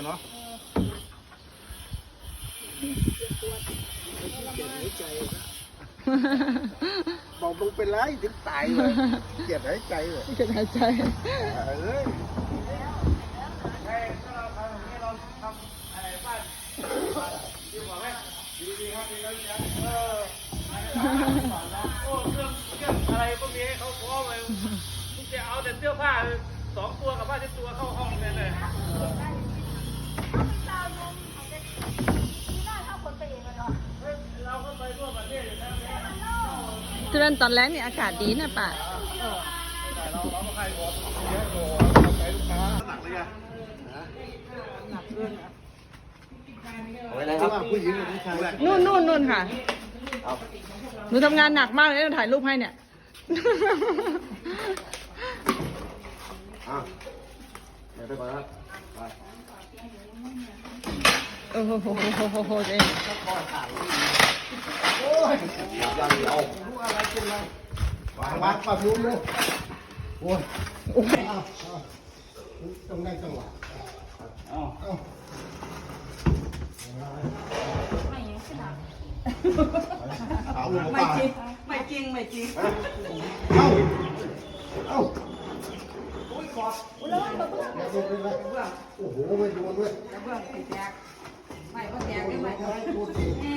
กเนาะบอกมึงเป็นไรถึงตายเลยเกลียดหายใจเลยจะหายใจเอ้ยอะไรพวกนี้ให้เขาพร้อมเลยมึงจะเอาแต่เสื้อผ้าสองตัวกับผ้าเช็ดตัวเข้าห้องเลยเลย ทุเรียนตอนแรกนี่อากาศดีนะป่ะหนักเลยไงเอาไว้นะคระรับหว่างผู้หญิงกับผู้ชายนู่นนู่นนู่นค่ะเอาหนูทำงานหนักมากเลยต้องถ่ายรูปให้เนี่ยอะเดี๋ยวไปก่อนนะครับไป โอ้โหโหโหโหโหเจ๊ยังเดียววางวางปรับรู้เลยโอ้ยโอ้ยเอาเอาต้องได้จังหวะเอาเอาเอาลงมาไม่จริงไม่จริงเอาเอาโอ้ยกอดโอ้ยโอ้โหไม่โดนเว้ยเบื้องไปแจกไม่ก็แจกได้ไหมไม่โดนสิ